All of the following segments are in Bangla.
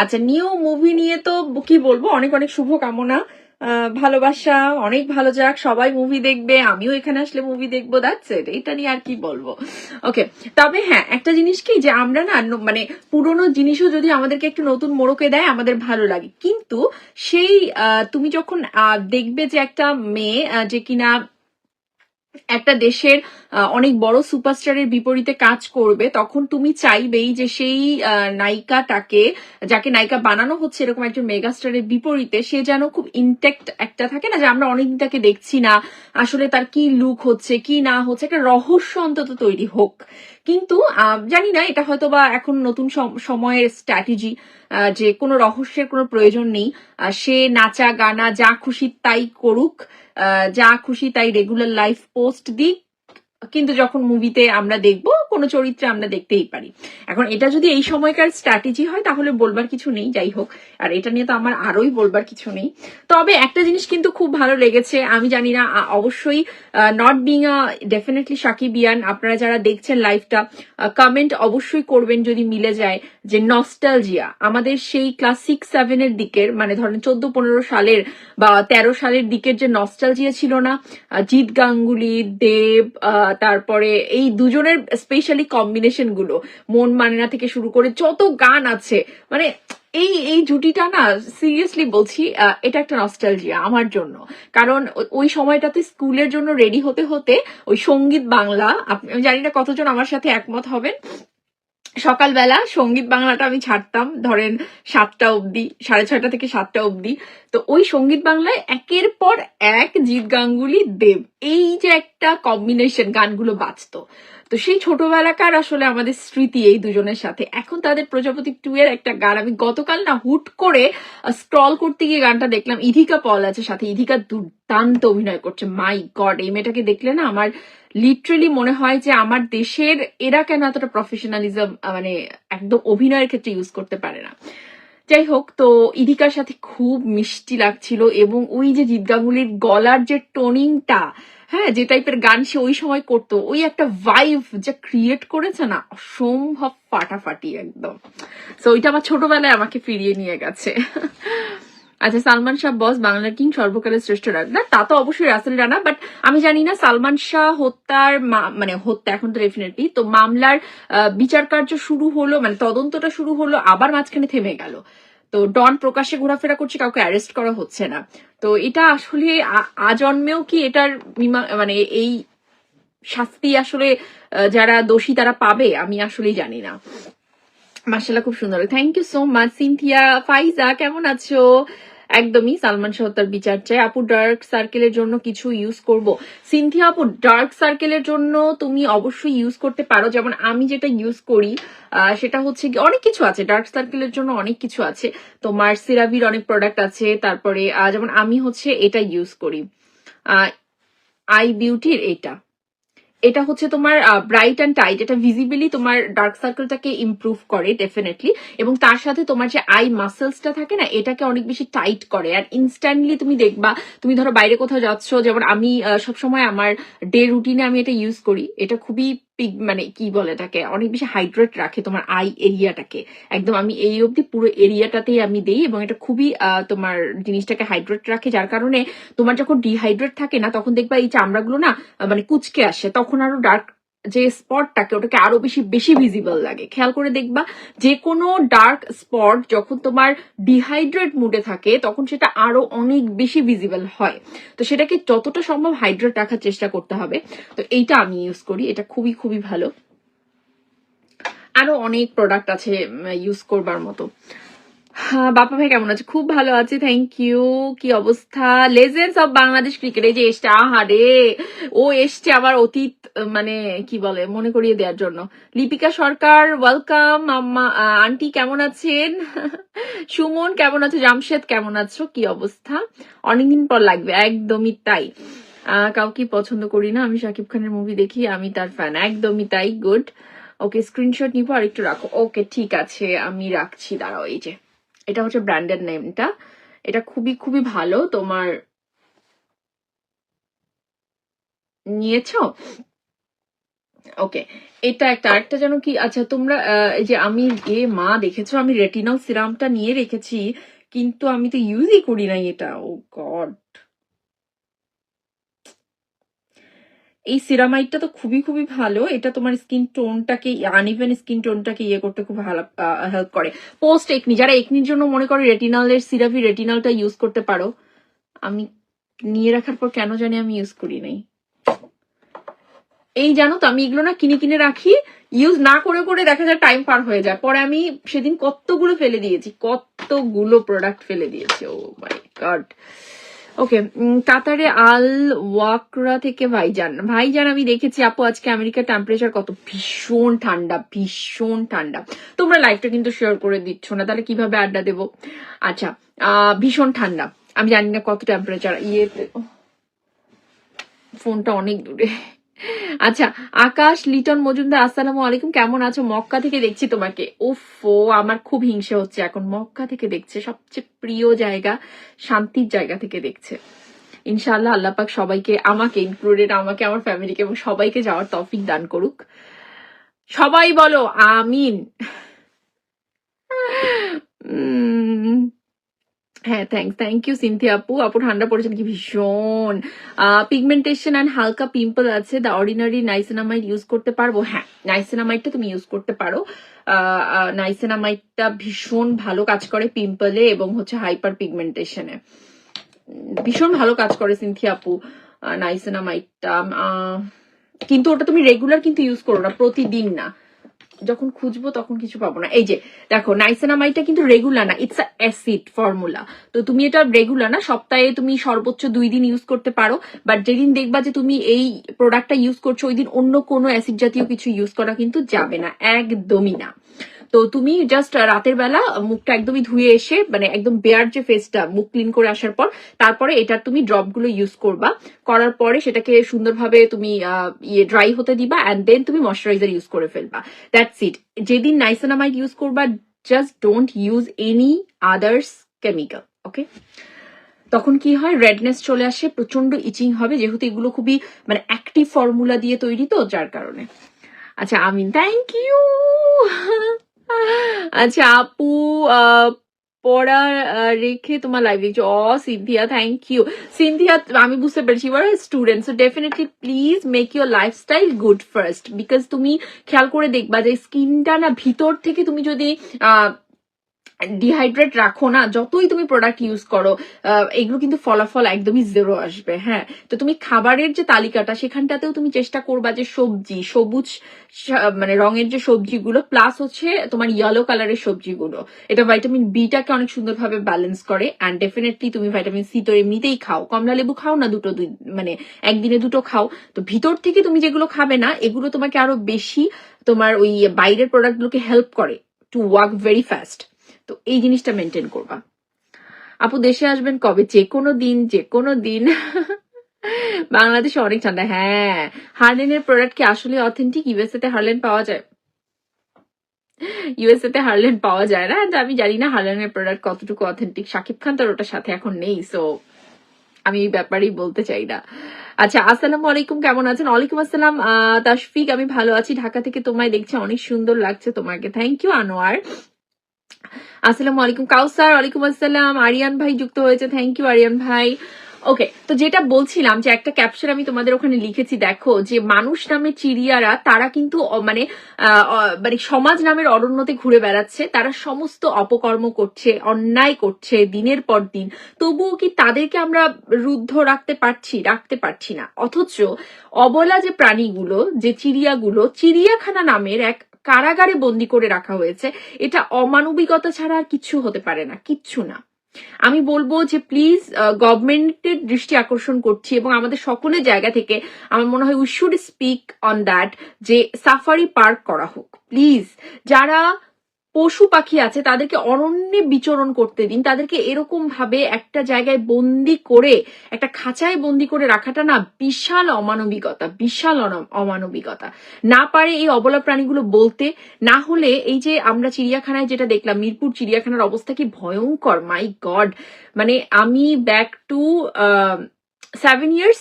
আচ্ছা নিউ মুভি নিয়ে তো কি বলব? অনেক অনেক শুভ কামনা ভালোবাসা, অনেক ভালো যাক, সবাই মুভি দেখবে, আমিও এখানে আসলে মুভি দেখব দ্যাটস ইট এটা নিয়ে আর কি বলব? ওকে তবে হ্যাঁ একটা জিনিস কি যে আমরা না মানে পুরোনো জিনিসও যদি আমাদেরকে একটু নতুন মোড়কে দেয়, আমাদের ভালো লাগে। কিন্তু সেই তুমি যখন দেখবে যে একটা মেয়ে যে কিনা একটা দেশের অনেক বড় সুপারস্টারের বিপরীতে কাজ করবে, তখন তুমি চাইবেই যে সেই নায়িকাটাকে, যাকে নায়িকা বানানো হচ্ছে এরকম একজন মেগাস্টারের বিপরীতে, সে যেন খুব ইনটেক্ট একটা থাকে না, যে আমরা অনেকদিন তাকে দেখছি না, আসলে তার কি লুক হচ্ছে, কি না হচ্ছে, একটা রহস্য অন্তত তৈরি হোক। কিন্তু জানি না, এটা হয়তো বা এখন নতুন সম- সময়ের স্ট্র্যাটেজি যে কোনো রহস্যের কোনো প্রয়োজন নেই। সে নাচা, গানা, যা খুশি তাই করুক যা খুশি তাই রেগুলার লাইফ পোস্ট দিক। কিন্তু যখন মুভিতে আমরা দেখব কোনো চরিত্রে আমরা দেখতেই পারি। এখন এটা যদি এই সময়কার স্ট্র্যাটেজি হয়, তাহলে বলবার কিছু নেই, যাই হোক। আর এটা নিয়ে তো আমার আরোই বলবার কিছু নেই। তবে একটা জিনিস কিন্তু খুব ভালো লেগেছে, আমি জানি না অবশ্যই not being a definitely Shakibian, আপনারা যারা দেখছেন লাইভটা কমেন্ট অবশ্যই করবেন যদি মিলে যায় যে নস্টালজিয়া আমাদের সেই ক্লাস সিক্স সেভেনের দিকের মানে ধরেন চোদ্দ, পনেরো সালের বা তেরো সালের দিকের যে নস্টালজিয়া ছিল না জিৎ গাঙ্গুলি, দেব তারপরে এই দুজনের স্পেশালি কম্বিনেশনগুলো। মন মানে না থেকে শুরু করে যত গান আছে মানে এই এই জুটিটা না সিরিয়াসলি বলছি এটা একটা নস্টালজিয়া আমার জন্য। কারণ ওই সময়টাতে স্কুলের জন্য রেডি হতে হতে ওই সংগীত বাংলা আমি জানি না কতজন আমার সাথে একমত হবেন। সকালবেলা সংগীত বাংলাটা আমি ছাড়তাম, ধরেন সাতটা অবধি, সাড়ে ছয়টা থেকে সাতটা অবধি। তো ওই সংগীত বাংলায় একের পর এক জিৎ গাঙ্গুলি দেব। এই যে একটা কম্বিনেশন গানগুলো বাজতো। তো সেই ছোটবেলাকার আসলে আমাদের স্মৃতি এই দুজনের সাথে। এখন তাদের প্রজাপতি টু এর একটা গান, আমি গতকাল না হুট করে স্ক্রল করতে গিয়ে গানটা দেখলাম। ইধিকা পল আছে সাথে, ইধিকা দুর্দান্ত অভিনয় করছে। মাই গড এই মেয়েটাকে দেখলে না আমার লিটারেলি মনে হয় যে আমার দেশের এরা কেন এতটা প্রফেশনালিজম মানে একদম অভিনয়ের ক্ষেত্রে ইউজ করতে পারে না। যাই হোক, তো ইদিকার সাথে খুব মিষ্টি লাগছিল এবং ওই যে জিৎ গাঙ্গুলির গলার যে টোনিংটা হ্যাঁ যে টাইপের গান সে ওই সময় করতো, ওই একটা ভাইভ যা ক্রিয়েট করেছে না, অসম্ভব ফাটাফাটি একদম। তো ওইটা আমার ছোটবেলায় আমাকে ফিরিয়ে নিয়ে গেছে। আচ্ছা সালমান শাহ বস বাংলার কিং সর্বকালের শ্রেষ্ঠ রাগ না, তা তো অবশ্যই রাসেল রানা বাট আমি জানি না সালমান শাহ হত্যার মানে হত্যা এখন তো ডেফিনেটলি তো মামলার বিচার কার্য শুরু হলো মানে তদন্তটা শুরু হলো, আবার মাঝখানে থেমে গেল। তো ডন প্রকাশ্যে ঘোরাফেরা করছে, কাউকে অ্যারেস্ট করা হচ্ছে না। তো এটা আসলে আজন্মেও কি এটার মানে এই শাস্তি আসলে যারা দোষী তারা পাবে, আমি আসলেই জানি না। মার্শাল্লাহ খুব সুন্দর। Thank you so much Sinthia Faiza, কেমন আছো? একদমই সালমান শাহ হত্যার বিচার চাই। আপু ডার্ক সার্কেলের জন্য কিছু ইউজ করব। সিনথিয়া আপু ডার্ক সার্কেলের জন্য তুমি অবশ্যই ইউজ করতে পারো। যেমন আমি যেটা ইউজ করি সেটা হচ্ছে অনেক কিছু আছে। ডার্ক সার্কেলের জন্য অনেক কিছু আছে। তোমার সিরাভির অনেক প্রোডাক্ট আছে। তারপরে যেমন আমি হচ্ছে এটা ইউজ করি। আই বিউটির এটা। এটা হচ্ছে তোমার ব্রাইট অ্যান্ড টাইট এটা ভিজিবলি তোমার ডার্ক সার্কেলটাকে ইম্প্রুভ করে ডেফিনেটলি এবং তার সাথে তোমার যে আই মাসেলসটা থাকে না, এটাকে অনেক বেশি টাইট করে। আর ইনস্ট্যান্টলি তুমি দেখবা, তুমি ধরো বাইরে কোথাও যাচ্ছ, যেমন আমি সবসময় আমার ডে রুটিনে আমি এটা ইউজ করি। এটা খুবই মানে কি বলে এটাকে? অনেক বেশি হাইড্রেট রাখে তোমার আই এরিয়াটাকে একদম আমি এই অবধি পুরো এরিয়াটাতেই আমি দিই এবং এটা খুবই তোমার জিনিসটাকে হাইড্রেট রাখে, যার কারণে তোমার যখন ডিহাইড্রেট থাকে না, তখন দেখবা এই চামড়াগুলো না মানে কুচকে আসে। তখন আরও ডার্ক যে স্পটটাকে ওটাকে আরও বেশি বেশি ভিজিবল লাগে। খেয়াল করে দেখবা, যে কোনো ডার্ক স্পট যখন তোমার ডিহাইড্রেট মুডে থাকে, তখন সেটা আরও অনেক বেশি ভিজিবল হয়। তো সেটাকে যতটা সম্ভব হাইড্রেট রাখার চেষ্টা করতে হবে। তো এইটা আমি ইউজ করি, এটা খুবই খুবই ভালো। আরও অনেক প্রোডাক্ট আছে ইউজ করবার মতো। বাপা ভাই কেমন আছে? খুব ভালো আছে থ্যাংক ইউ কি অবস্থা? লেজেন্ডস অফ বাংলাদেশ ক্রিকেট যে এসছে আহারে ও এসছে আমার অতীত মানে কি বলে, মনে করিয়ে দেওয়ার জন্য। লিপিকা সরকার ওয়েলকাম আন্টি কেমন আছেন? সুমন কেমন আছে? জামশেদ কেমন আছো? কি অবস্থা? অনেকদিন পর লাগবে, একদমই তাই। কাউকে পছন্দ করি না, আমি শাকিব খানের মুভি দেখি, আমি তার ফ্যান একদমই তাই গুড ওকে স্ক্রিনশট নিবো আর একটু রাখো। ওকে, ঠিক আছে, আমি রাখছি, দাঁড়াও, এই যে। এটা হচ্ছে ব্র্যান্ডের নেমটা। এটা খুবই খুবই ভালো। তোমার নিয়েছো? ওকে, এটা একটা। আরেকটা যেন কি আচ্ছা তোমরা যে আমি এ মা দেখেছ, আমি রেটিনল সিরামটা নিয়ে রেখেছি, কিন্তু আমি তো ইউজই করি নাই এটা। ও গড এই সিরামাইডটা তো খুবই খুবই ভালো। এটা তোমার স্কিন টোনটাকে আনইভেন স্কিন টোনটাকে ইয়ে করতে খুব হেল্প করে। পোস্ট একনি যারা একনির জন্য মনে করে রেটিনালের সিরাপি রেটিনালটা ইউজ করতে পারো, আমি নিয়ে রাখার পর কেন জানি আমি ইউজ করি নাই। এই জানো তো, আমি এগুলো না কিনে কিনে রাখি ইউজ না করে করে দেখা যায় টাইম পার হয়ে যায়। পরে আমি সেদিন কতগুলো ফেলে দিয়েছি, কতগুলো প্রোডাক্ট ফেলে দিয়েছি। ও মাই গড ওকে কাতারে আল ওয়াকরা থেকে ভাইজান। ভাইজান, আমি দেখেছি আপু আজকে আমেরিকার টেম্পারেচার কত ভীষণ ঠান্ডা ভীষণ ঠান্ডা। তোমরা লাইভটা কিন্তু শেয়ার করে দিচ্ছ না, তাহলে কীভাবে আড্ডা দেবো? আচ্ছা ভীষণ ঠান্ডা। আমি জানি না কত টেম্পারেচার ইয়ে ফোনটা অনেক দূরে। আচ্ছা আকাশ, লিটন, মজুমদার, আসসালামু আলাইকুম। কেমন আছো? মক্কা থেকে দেখছি তোমাকে। ওফো আমার খুব হিংসা হচ্ছে এখন। মক্কা থেকে দেখছে সবচেয়ে প্রিয় জায়গা, শান্তির জায়গা থেকে দেখছে। ইনশাআল্লাহ আল্লাহ পাক সবাইকে, আমাকে ইনক্লুডেড আমাকে, আমার ফ্যামিলিকে এবং সবাইকে যাওয়ার তৌফিক দান করুক। সবাই বলো, আমিন। হ্যাঁ থ্যাংকস থ্যাংক ইউ সিনথি আপু। আপু, ঠান্ডা পড়েছে নাকি ভীষণ। পিগমেন্টেশন অ্যান্ড হালকা পিম্পল আছে। দ্য অর্ডিনারি নাইসেনামাইড ইউজ করতে পারব? হ্যাঁ নাইসেনামাইডটা তুমি ইউজ করতে পারো। নাইসেনামাইডটা ভীষণ ভালো কাজ করে পিম্পলে এবং হচ্ছে হাইপার পিগমেন্টেশনে ভীষণ ভালো কাজ করে সিনথি আপু নাইসেনামাইডটা কিন্তু ওটা তুমি রেগুলার কিন্তু ইউজ করো না, প্রতিদিন না। যখন খুঁজবো তখন কিছু পাবো না। এই যে, দেখো নাইসেনামাইডটা কিন্তু রেগুলার না ইটস অ্যাসিড ফর্মুলা তো তুমি এটা রেগুলার না, সপ্তাহে তুমি সর্বোচ্চ দুই দিন ইউজ করতে পারো বাট যেদিন দেখবা যে তুমি এই প্রোডাক্টটা ইউজ করছ, ওই দিন অন্য কোনো অ্যাসিড জাতীয় কিছু ইউজ করা কিন্তু যাবে না, একদমই না। তো তুমি জাস্ট রাতের বেলা মুখটা একদমই ধুয়ে এসে মানে একদম বেয়ার যে ফেসটা মুখ ক্লিন করে আসার পর, তারপরে এটার তুমি ড্রপগুলো ইউজ করবা। করার পরে সেটাকে সুন্দরভাবে তুমি ইয়ে ড্রাই হতে দিবা অ্যান্ড দেন তুমি ময়শ্চারাইজার ইউজ করে ফেলবা। দ্যাটস ইট যেদিন নাইসেনামাইড ইউজ করবা just don't use any others chemical okay তখন কি হয় রেডনেস চলে আসে প্রচণ্ড ইচিং হবে, যেহেতু এগুলো খুবই মানে অ্যাক্টিভ ফর্মুলা দিয়ে তৈরি তো, যার কারণে। আচ্ছা আমিন থ্যাংক ইউ আচ্ছা আপু পড়া রেখে তোমার লাইভ দেখছ। অ সিন্ধিয়া থ্যাংক ইউ সিন্ধিয়া আমি বুঝতে পেরেছি you are student so definitely please make your lifestyle good first because তুমি খেয়াল করে দেখবা যে স্কিনটা না ভিতর থেকে তুমি যদি আহ ডিহাইড্রেট রাখো না, যতই তুমি প্রোডাক্ট ইউজ করো এগুলো কিন্তু ফলাফল একদমই জিরো আসবে হ্যাঁ। তো তুমি খাবারের যে তালিকাটা, সেখানটাতেও তুমি চেষ্টা করবা যে সবজি, সবুজ মানে রঙের যে সবজিগুলো প্লাস হচ্ছে তোমার ইয়েলো কালারের সবজিগুলো। এটা ভাইটামিন বিটাকে অনেক সুন্দরভাবে ব্যালেন্স করে অ্যান্ড ডেফিনেটলি তুমি ভাইটামিন সি তো এমনিতেই খাও। কমলা লেবু খাও না দুটো দুই মানে একদিনে দুটো খাও। তো ভিতর থেকে তুমি যেগুলো খাবে না, এগুলো তোমাকে আরও বেশি তোমার ওই বাইরের প্রোডাক্টগুলোকে হেল্প করে টু ওয়ার্ক ভেরি ফাস্ট তো এই জিনিসটা মেনটেন করবা। আপু দেশে আসবেন কবে? যে কোনো দিন যে কোনো দিন। বাংলাদেশে অনেক ঠান্ডা। হ্যাঁ হার্লেনের প্রোডাক্ট কি আসলে অথেন্টিক ইউএসএ তে হার্লেন পাওয়া যায়? ইউএসএ তে হার্লেন পাওয়া যায় না? আমি জানি না হার্লেনের প্রোডাক্ট কতটুকু অথেন্টিক শাকিব খান তার ওটার সাথে এখন নেই সো আমি এই ব্যাপারেই বলতে চাই না। আচ্ছা আসসালামু আলাইকুম, কেমন আছেন? ওয়ালাইকুম আসসালাম তাশফিক, আমি ভালো আছি। ঢাকা থেকে তোমায় দেখছি, অনেক সুন্দর লাগছে তোমাকে। Thank you Anwar. আসসালামু আলাইকুম। কাউসার, ওয়ালাইকুম আসসালাম। আরিয়ান ভাই যুক্ত হয়েছে। থ্যাংক ইউ আরিয়ান ভাই। ওকে তো যেটা বলছিলাম যে একটা ক্যাপশন আমি তোমাদের ওখানে লিখেছি, দেখো, যে মানুষ নামে চিড়িয়ারা, তারা কিন্তু মানে মানে সমাজ নামের অরণ্যতে ঘুরে বেড়াচ্ছে, তারা সমস্ত অপকর্ম করছে, অন্যায় করছে দিনের পর দিন। তবুও কি তাদেরকে আমরা রুদ্ধ রাখতে পারছি রাখতে পারছি না? অথচ অবলা যে প্রাণীগুলো, যে চিড়িয়াগুলো, চিড়িয়াখানা নামের এক কারাগারে বন্দি করে রাখা হয়েছে। এটা অমানবিকতা ছাড়া আর কিছু হতে পারে না, কিচ্ছু না। আমি বলব যে প্লিজ গভর্নমেন্টের দৃষ্টি আকর্ষণ করছি এবং আমাদের সকলের জায়গা থেকে আমার মনে হয় we should speak on that যে সাফারি পার্ক করা হোক। প্লিজ যারা পশু পাখি আছে, তাদেরকে অরণ্যে বিচরণ করতে দিন। তাদেরকে এরকম ভাবে একটা জায়গায় বন্দি করে, একটা খাঁচায় বন্দি করে রাখাটা না বিশাল অমানবিকতা বিশাল অমানবিকতা। না পারে এই অবলা প্রাণীগুলো বলতে, না হলে এই যে আমরা চিড়িয়াখানায় যেটা দেখলাম, মিরপুর চিড়িয়াখানার অবস্থা কি ভয়ঙ্কর মাই গড মানে আমি ব্যাক টু সেভেন ইয়ার্স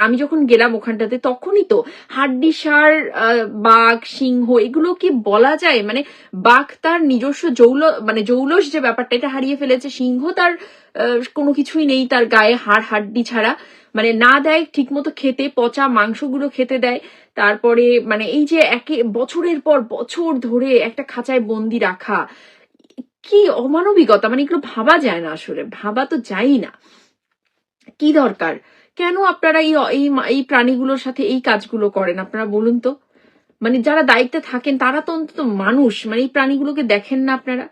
আমি যখন গেলাম ওখানটাতে তখনই তো হাড্ডি সার আহ, বাঘ সিংহ এগুলো কি বলা যায় মানে বাঘ তার নিজস্ব জৌল মানে জৌলস যে ব্যাপারটা এটা হারিয়ে ফেলেছে সিংহ তার কোনো কিছুই নেই তার গায়ে হাড় হাড্ডি ছাড়া মানে না দেয় ঠিকমতো খেতে পচা মাংসগুলো খেতে দেয় তারপরে মানে এই যে একে বছরের পর বছর ধরে একটা খাঁচায় বন্দি রাখা কি অমানবিকতা মানে এগুলো ভাবা যায় না আসলে ভাবা তো যায়ই না। কি দরকার? কেন আপনারা এই এই প্রাণীগুলোর সাথে এই কাজগুলো করেন? আপনারা বলুন তো। মানে যারা দায়িত্বে থাকেন, তারা তো অন্তত মানুষ। মানে এই প্রাণীগুলোকে দেখেন না আপনারা?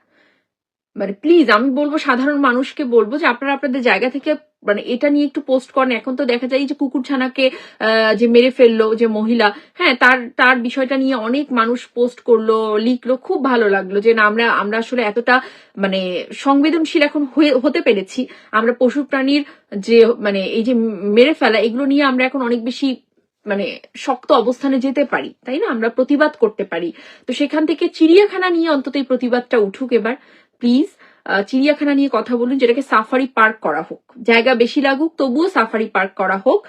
মানে প্লিজ আমি বলব সাধারণ মানুষকে বলব যে আপনারা আপনাদের জায়গা থেকে মানে এটা নিয়ে একটু পোস্ট করেন। এখন তো দেখা যায় যে কুকুরছানাকে আহ, যে মেরে ফেলল যে মহিলা হ্যাঁ তার তার বিষয়টা নিয়ে অনেক মানুষ পোস্ট করল লিখলো খুব ভালো লাগল যে না আমরা আমরা আসলে এতটা মানে সংবেদনশীল এখন হতে পেরেছি। আমরা পশু প্রাণীর যে মানে এই যে মেরে ফেলা এগুলো নিয়ে আমরা এখন অনেক বেশি মানে শক্ত অবস্থানে যেতে পারি তাই না? আমরা প্রতিবাদ করতে পারি। তো সেখান থেকে চিড়িয়াখানা নিয়ে অন্তত এই প্রতিবাদটা উঠুক এবার প্লিজ চিড়িয়াখানা নিয়ে কথা বলুন, যেটাকে সাফারি পার্ক করা হোক। জায়গা বেশি লাগুক, তবুও সাফারি পার্ক করা হোক।